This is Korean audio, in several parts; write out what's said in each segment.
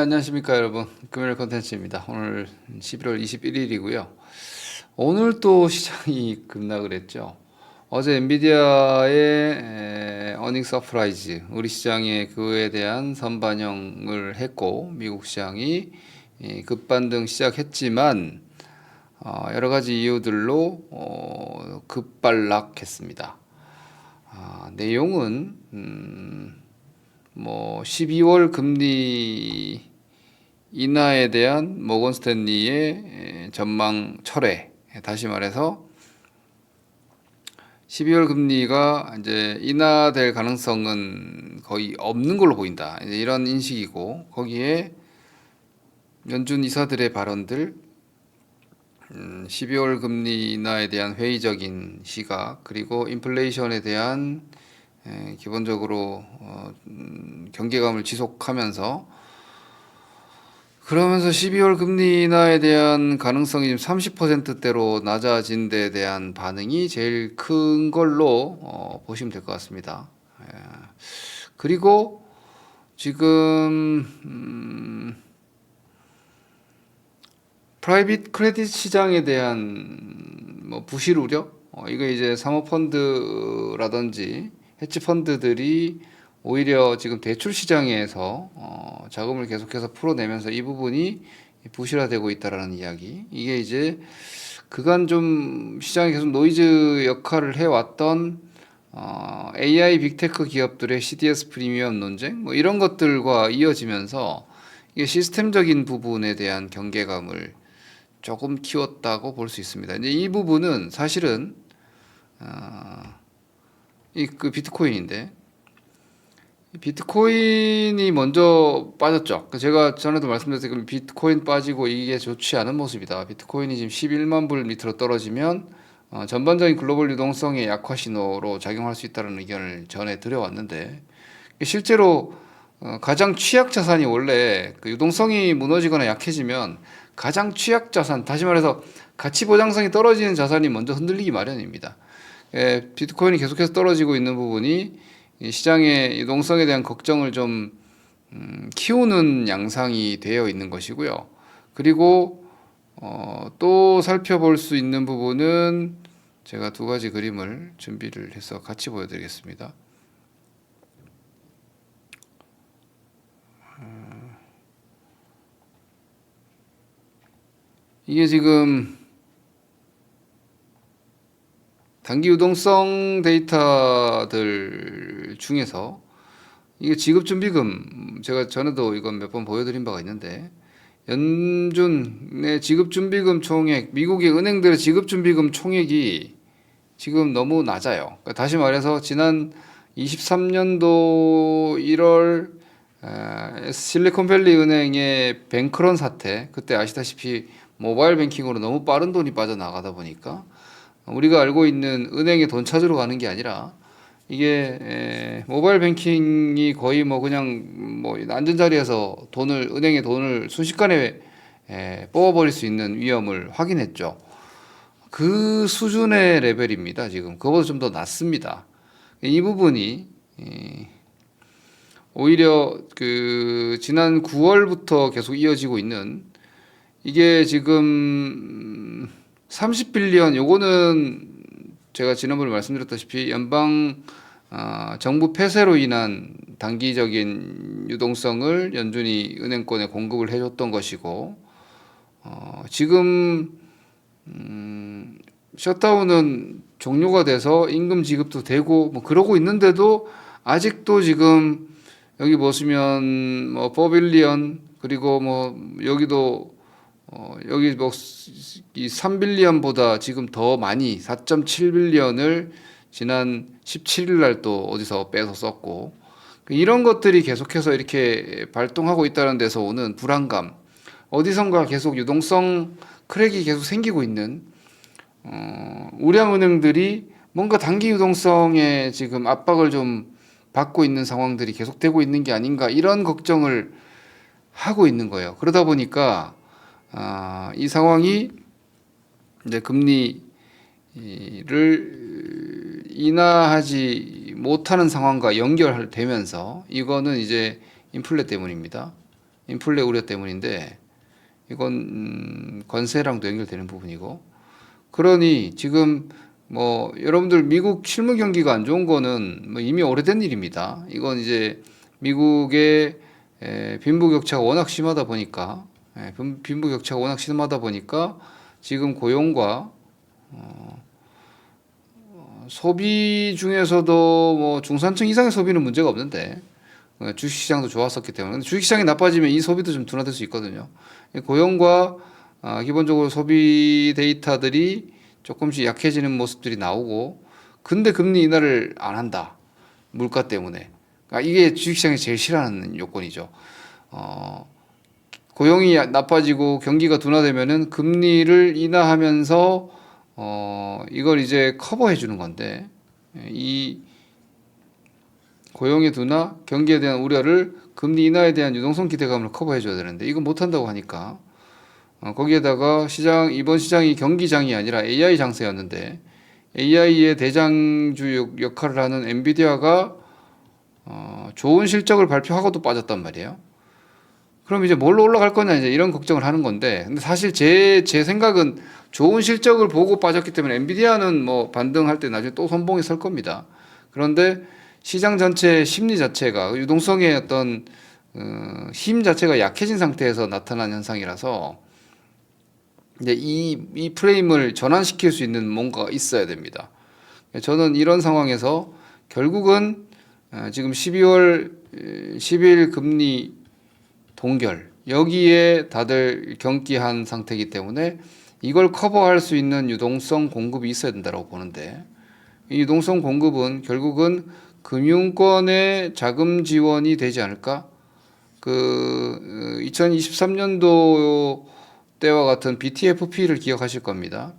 안녕하십니까 여러분. 금요일 컨텐츠입니다. 오늘 11월 21일이고요. 오늘 또 시장이 급락을 했죠. 어제 엔비디아의 어닝 서프라이즈 우리 시장에 그에 대한 선반영을 했고 미국 시장이 예, 급반등 시작했지만 어, 여러 가지 이유들로 어, 급발락했습니다. 아, 내용은 음, 뭐 12월 금리 인하에 대한 모건 스탠리의 에, 전망 철회. 다시 말해서 12월 금리가 이제 인하될 가능성은 거의 없는 걸로 보인다. 이런 인식이고 거기에 연준 이사들의 발언들 음, 12월 금리 인하에 대한 회의적인 시각 그리고 인플레이션에 대한 에, 기본적으로 어, 음, 경계감을 지속하면서 그러면서 12월 금리 인하에 대한 가능성이 지금 30%대로 낮아진 데 대한 반응이 제일 큰 걸로 어, 보시면 될 것 같습니다. 예. 그리고 지금 음, 프라이빗 크레딧 시장에 대한 뭐 부실 우려 어, 이거 이제 사모펀드라든지 헤지 펀드들이 오히려 지금 대출 시장에서 어, 자금을 계속해서 풀어내면서 이 부분이 부실화되고 있다라는 이야기. 이게 이제 그간 좀 시장에 계속 노이즈 역할을 해왔던 어, AI 빅테크 기업들의 CDS 프리미엄 논쟁 뭐 이런 것들과 이어지면서 이게 시스템적인 부분에 대한 경계감을 조금 키웠다고 볼 수 있습니다. 이제 이 부분은 사실은 어, 이그 비트코인인데 이 비트코인이 먼저 빠졌죠. 그 제가 전에도 말씀드렸듯이 비트코인 빠지고 이게 좋지 않은 모습이다. 비트코인이 지금 11만 불 밑으로 떨어지면 어, 전반적인 글로벌 유동성의 약화 신호로 작용할 수 있다는 의견을 전해 드려왔는데 실제로 어, 가장 취약 자산이 원래 그 유동성이 무너지거나 약해지면 가장 취약 자산, 다시 말해서 가치 보장성이 떨어지는 자산이 먼저 흔들리기 마련입니다. 예, 비트코인이 계속해서 떨어지고 있는 부분이 이 시장의 유동성에 대한 걱정을 좀 음, 키우는 양상이 되어 있는 것이고요. 그리고 어, 또 살펴볼 수 있는 부분은 제가 두 가지 그림을 준비를 해서 같이 보여드리겠습니다. 어, 이게 지금 단기 유동성 데이터들 중에서 이게 지급준비금 제가 전에도 이건 몇 번 보여드린 바가 있는데 연준의 지급준비금 총액 미국의 은행들의 지급준비금 총액이 지금 너무 낮아요. 그러니까 다시 말해서 지난 23년도 1월 에, 실리콘밸리 은행의 뱅크런 사태 그때 아시다시피 모바일 뱅킹으로 너무 빠른 돈이 빠져나가다 보니까 우리가 알고 있는 은행에 돈 찾으러 가는 게 아니라 이게 에, 모바일 뱅킹이 거의 뭐 그냥 뭐 앉은 자리에서 돈을 은행에 돈을 순식간에 에, 뽑아버릴 수 있는 위험을 확인했죠. 그 수준의 레벨입니다. 지금 그보다 좀 더 낮습니다. 이 부분이 에, 오히려 그 지난 9월부터 계속 이어지고 있는 이게 지금 30빌리언 요거는 제가 지난번에 말씀드렸다시피 연방 어, 정부 폐쇄로 인한 단기적인 유동성을 연준이 은행권에 공급을 해줬던 것이고 어, 지금 음, 셧다운은 종료가 돼서 임금 지급도 되고 뭐 그러고 있는데도 아직도 지금 여기 보시면 뭐 4빌리언 그리고 뭐 여기도 어, 여기 뭐 이 3빌리언보다 지금 더 많이 4.7빌리언을 지난 17일 날 또 어디서 빼서 썼고 이런 것들이 계속해서 이렇게 발동하고 있다는 데서 오는 불안감 어디선가 계속 유동성 크랙이 계속 생기고 있는 어, 우량 은행들이 뭔가 단기 유동성에 지금 압박을 좀 받고 있는 상황들이 계속되고 있는 게 아닌가 이런 걱정을 하고 있는 거예요. 그러다 보니까 아, 이 상황이 이제 금리를 인하하지 못하는 상황과 연결되면서 이거는 이제 인플레 때문입니다. 인플레 우려 때문인데 이건 음, 관세랑도 연결되는 부분이고 그러니 지금 뭐 여러분들 미국 실무 경기가 안 좋은 거는 뭐 이미 오래된 일입니다. 이건 이제 미국의 에, 빈부격차가 워낙 심하다 보니까 에, 빈- 빈부격차가 워낙 심하다 보니까 지금 고용과 어, 어, 소비 중에서도 뭐 중산층 이상의 소비는 문제가 없는데 어, 주식시장도 좋았었기 때문에 주식시장이 나빠지면 이 소비도 좀 둔화될 수 있거든요. 이 고용과 아, 기본적으로 소비 데이터들이 조금씩 약해지는 모습들이 나오고 근데 금리 인하를 안 한다 물가 때문에 그러니까 이게 주식시장이 제일 싫어하는 요건이죠. 어, 고용이 나빠지고 경기가 둔화되면은 금리를 인하하면서 어, 이걸 이제 커버해 주는 건데 이 고용의 둔화, 경기에 대한 우려를 금리 인하에 대한 유동성 기대감을 커버해 줘야 되는데 이거 못 한다고 하니까 어, 거기에다가 시장 이번 시장이 경기장이 아니라 AI 장세였는데 AI의 대장주 역- 역할을 하는 엔비디아가 어, 좋은 실적을 발표하고도 빠졌단 말이에요. 그럼 이제 뭘로 올라갈 거냐 이제 이런 걱정을 하는 건데 근데 사실 제 제 생각은 좋은 실적을 보고 빠졌기 때문에 엔비디아는 뭐 반등할 때 나중에 또 선봉에 설 겁니다. 그런데 시장 전체 심리 자체가 유동성의 어떤 어, 힘 자체가 약해진 상태에서 나타난 현상이라서 이제 이, 이 프레임을 전환시킬 수 있는 뭔가가 있어야 됩니다. 저는 이런 상황에서 결국은 어, 지금 12월 10일 금리 동결 여기에 다들 경기한 상태이기 때문에 이걸 커버할 수 있는 유동성 공급이 있어야 된다고 보는데 이 유동성 공급은 결국은 금융권의 자금 지원이 되지 않을까? 그 2023년도 때와 같은 BTFP를 기억하실 겁니다.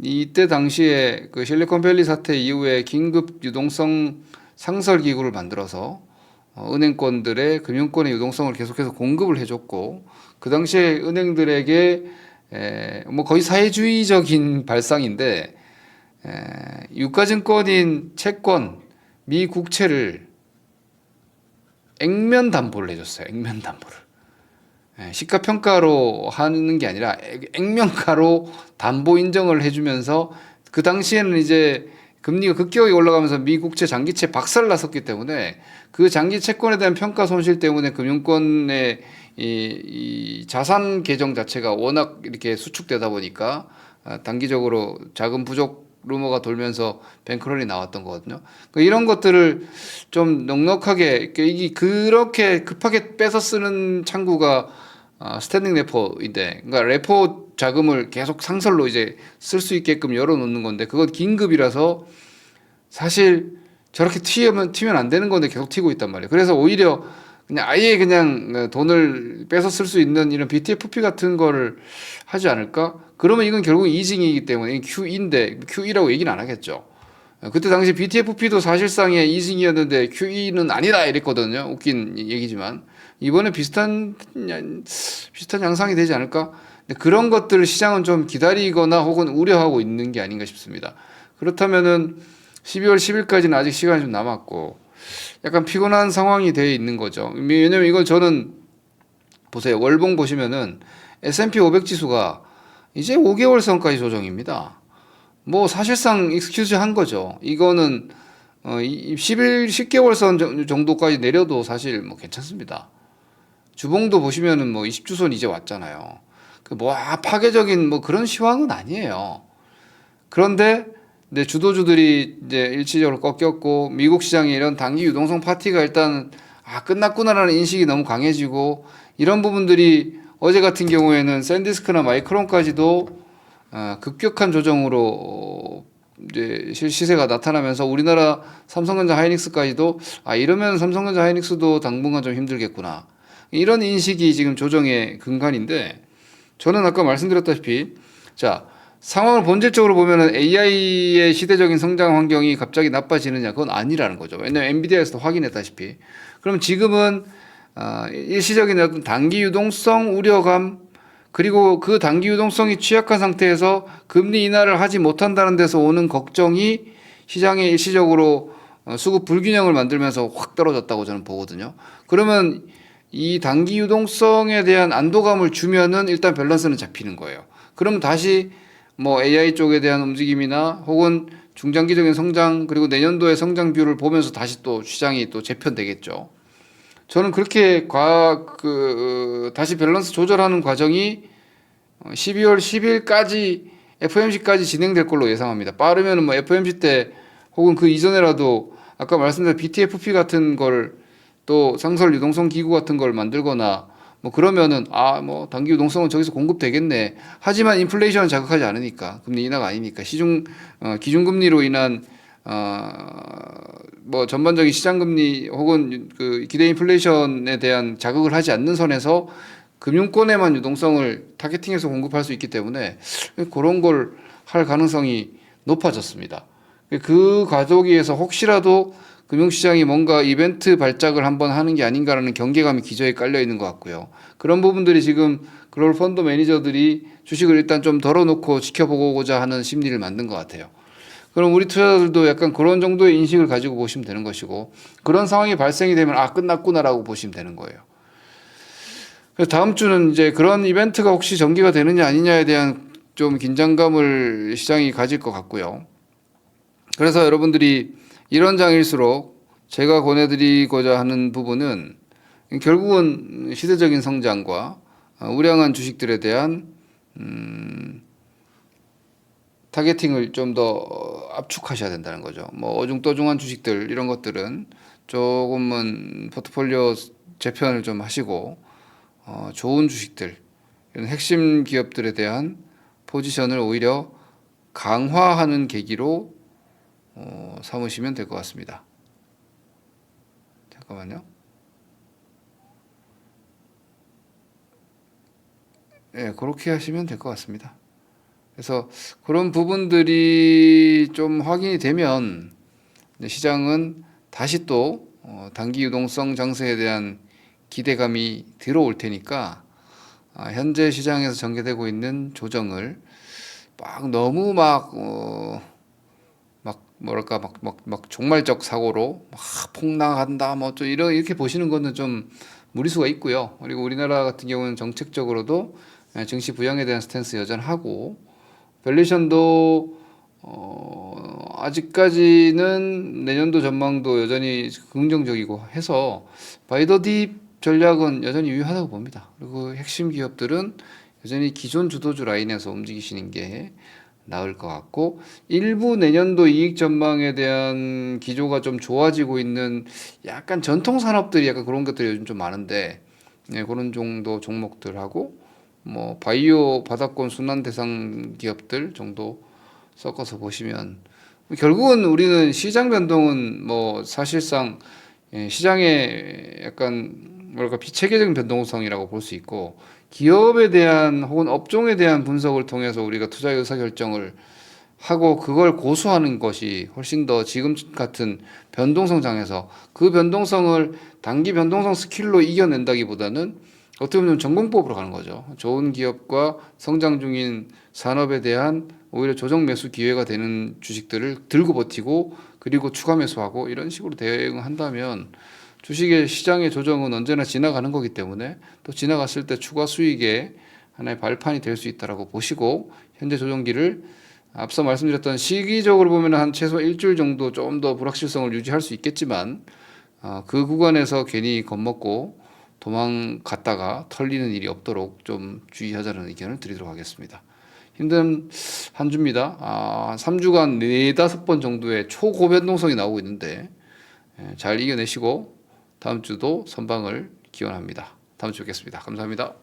이때 당시에 그 실리콘밸리 사태 이후에 긴급 유동성 상설 기구를 만들어서 어, 은행권들의 금융권의 유동성을 계속해서 공급을 해줬고 그 당시에 은행들에게 에, 뭐 거의 사회주의적인 발상인데 에, 유가증권인 채권 미 국채를 액면 담보를 해줬어요. 액면 담보를. 예, 시가 평가로 하는 게 아니라 액- 액면가로 담보 인정을 해주면서 그 당시에는 이제 금리가 급격하게 올라가면서 미국채 장기채 박살 났었기 때문에 그 장기 채권에 대한 평가 손실 때문에 금융권의 이, 이 자산 계정 자체가 워낙 이렇게 수축되다 보니까 아, 단기적으로 자금 부족 루머가 돌면서 뱅크런이 나왔던 거거든요. 그 이런 것들을 좀 넉넉하게 이게 그렇게 급하게 빼서 쓰는 창구가 아, 스탠딩 레포인데, 그러니까 레포 자금을 계속 상설로 이제 쓸 수 있게끔 열어놓는 건데, 그건 긴급이라서 사실 저렇게 튀면 튀면 안 되는 건데 계속 튀고 있단 말이에요. 그래서 오히려 그냥 아예 그냥 돈을 빼서 쓸 수 있는 이런 BTFP 같은 거를 하지 않을까? 그러면 이건 결국 이징이기 때문에 QE인데 QE라고 얘기는 안 하겠죠. 그때 당시 BTFP도 사실상의 이징이었는데 QE는 아니다 이랬거든요. 웃긴 얘기지만 이번에 비슷한 비슷한 양상이 되지 않을까? 그런 것들을 시장은 좀 기다리거나 혹은 우려하고 있는 게 아닌가 싶습니다. 그렇다면은 12월 10일까지는 아직 시간이 좀 남았고 약간 피곤한 상황이 돼 있는 거죠. 왜냐면 이걸 저는 보세요. 월봉 보시면은 S&P 500 지수가 이제 5개월 선까지 조정입니다. 뭐 사실상 익스큐즈 한 거죠. 이거는 어, 이 11, 10개월 선 정- 정도까지 내려도 사실 뭐 괜찮습니다. 주봉도 보시면은 뭐 20주선 이제 왔잖아요. 그뭐 아, 파괴적인 뭐 그런 시황은 아니에요. 그런데 네, 주도주들이 이제 일시적으로 꺾였고 미국 시장에 이런 단기 유동성 파티가 일단 아 끝났구나라는 인식이 너무 강해지고 이런 부분들이 어제 같은 경우에는 샌디스크나 마이크론까지도 어, 급격한 조정으로 어, 이제 시- 시세가 나타나면서 우리나라 삼성전자 하이닉스까지도 아 이러면 삼성전자 하이닉스도 당분간 좀 힘들겠구나 이런 인식이 지금 조정의 근간인데 저는 아까 말씀드렸다시피 자 상황을 본질적으로 보면은 AI의 시대적인 성장 환경이 갑자기 나빠지느냐 그건 아니라는 거죠. 왜냐하면 엔비디아에서도 확인했다시피 그럼 지금은 아, 일시적인 어떤 단기 유동성 우려감 그리고 그 단기 유동성이 취약한 상태에서 금리 인하를 하지 못한다는 데서 오는 걱정이 시장에 일시적으로 어, 수급 불균형을 만들면서 확 떨어졌다고 저는 보거든요. 그러면 이 단기 유동성에 대한 안도감을 주면은 일단 밸런스는 잡히는 거예요. 그럼 다시 뭐 AI 쪽에 대한 움직임이나 혹은 중장기적인 성장 그리고 내년도의 성장 뷰를 보면서 다시 또 시장이 또 재편되겠죠. 저는 그렇게 과 그 다시 밸런스 조절하는 과정이 12월 10일까지 FOMC까지 진행될 걸로 예상합니다. 빠르면은 뭐 FOMC 때 혹은 그 이전에라도 아까 말씀드린 BTFP 같은 걸 또 상설 유동성 기구 같은 걸 만들거나 뭐 그러면은 아 뭐 단기 유동성은 저기서 공급되겠네. 하지만 인플레이션은 자극하지 않으니까 금리 인하가 아니니까 시중 어, 기준금리로 인한 어뭐 전반적인 시장 금리 혹은 그 기대 인플레이션에 대한 자극을 하지 않는 선에서 금융권에만 유동성을 타겟팅해서 공급할 수 있기 때문에 그런 걸 할 가능성이 높아졌습니다. 그 과도기에서 혹시라도 금융시장이 뭔가 이벤트 발작을 한번 하는 게 아닌가라는 경계감이 기저에 깔려 있는 것 같고요. 그런 부분들이 지금 글로벌 펀드 매니저들이 주식을 일단 좀 덜어놓고 지켜보고자 하는 심리를 만든 것 같아요. 그럼 우리 투자자들도 약간 그런 정도의 인식을 가지고 보시면 되는 것이고 그런 상황이 발생이 되면 아 끝났구나라고 보시면 되는 거예요. 그래서 다음 주는 이제 그런 이벤트가 혹시 전개가 되느냐 아니냐에 대한 좀 긴장감을 시장이 가질 것 같고요. 그래서 여러분들이 이런 장일수록 제가 권해드리고자 하는 부분은 결국은 시대적인 성장과 우량한 주식들에 대한 음, 타겟팅을 좀 더 압축하셔야 된다는 거죠. 뭐 어중떠중한 주식들 이런 것들은 조금은 포트폴리오 재편을 좀 하시고 어, 좋은 주식들 이런 핵심 기업들에 대한 포지션을 오히려 강화하는 계기로 어, 삼으시면 될 것 같습니다. 잠깐만요. 예, 네, 그렇게 하시면 될 것 같습니다. 그래서 그런 부분들이 좀 확인이 되면 시장은 다시 또 어, 단기 유동성 장세에 대한 기대감이 들어올 테니까 아, 현재 시장에서 전개되고 있는 조정을 막 너무 막 어, 뭐랄까 막 막 막 종말적 사고로 막 폭락한다 뭐 좀 이런 이렇게 보시는 거는 좀 무리수가 있고요. 그리고 우리나라 같은 경우는 정책적으로도 예, 증시 부양에 대한 스탠스 여전하고 밸리션도 어 아직까지는 내년도 전망도 여전히 긍정적이고 해서 바이더 딥 전략은 여전히 유효하다고 봅니다. 그리고 핵심 기업들은 여전히 기존 주도주 라인에서 움직이시는 게 나을 것 같고 일부 내년도 이익 전망에 대한 기조가 좀 좋아지고 있는 약간 전통 산업들이 약간 그런 것들이 요즘 좀 많은데 네, 그런 정도 종목들하고 뭐 바이오 바닥권 순환 대상 기업들 정도 섞어서 보시면 결국은 우리는 시장 변동은 뭐 사실상 예, 시장의 약간 뭐랄까 비체계적인 변동성이라고 볼 수 있고 기업에 대한 혹은 업종에 대한 분석을 통해서 우리가 투자 의사 결정을 하고 그걸 고수하는 것이 훨씬 더 지금 같은 변동성 장에서 그 변동성을 단기 변동성 스킬로 이겨낸다기보다는 어떻게 보면 전공법으로 가는 거죠. 좋은 기업과 성장 중인 산업에 대한 오히려 조정 매수 기회가 되는 주식들을 들고 버티고 그리고 추가 매수하고 이런 식으로 대응한다면 주식의 시장의 조정은 언제나 지나가는 거기 때문에 또 지나갔을 때 추가 수익의 하나의 발판이 될 수 있다라고 보시고 현재 조정기를 앞서 말씀드렸던 시기적으로 보면 한 최소 일주일 정도 좀 더 불확실성을 유지할 수 있겠지만 어, 그 구간에서 괜히 겁먹고 도망갔다가 털리는 일이 없도록 좀 주의하자는 의견을 드리도록 하겠습니다. 힘든 한 주입니다. 아, 3주간 4, 5번 정도의 초고변동성이 나오고 있는데 예, 잘 이겨내시고 다음 주도 선방을 기원합니다. 다음 주에 뵙겠습니다. 감사합니다.